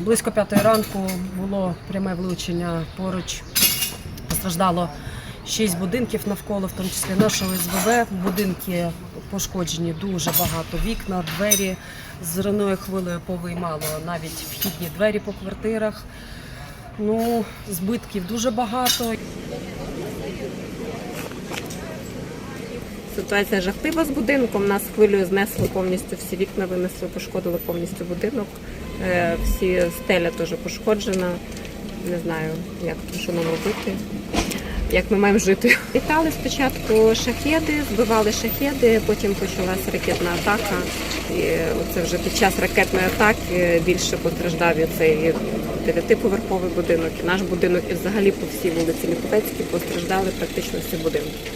Близько п'ятої ранку було пряме влучення поруч. Постраждало шість будинків навколо, в тому числі нашого СВВ. Будинки пошкоджені дуже багато. Вікна, двері з зерною хвилею повиймало навіть вхідні двері по квартирах. Ну, збитків дуже багато. Ситуація жахлива з будинком. Нас хвилею знесло повністю всі вікна, винесли, пошкодили повністю будинок. Е, Всі стеля теж пошкоджена. Не знаю, як що нам робити, як ми маємо жити. Літали спочатку шахеди, збивали шахеди, потім почалася ракетна атака. І оце вже під час ракетної атаки більше постраждав цей дев'ятиповерховий будинок, і наш будинок, і взагалі по всій вулиці Ліповецькій постраждали практично всі будинки.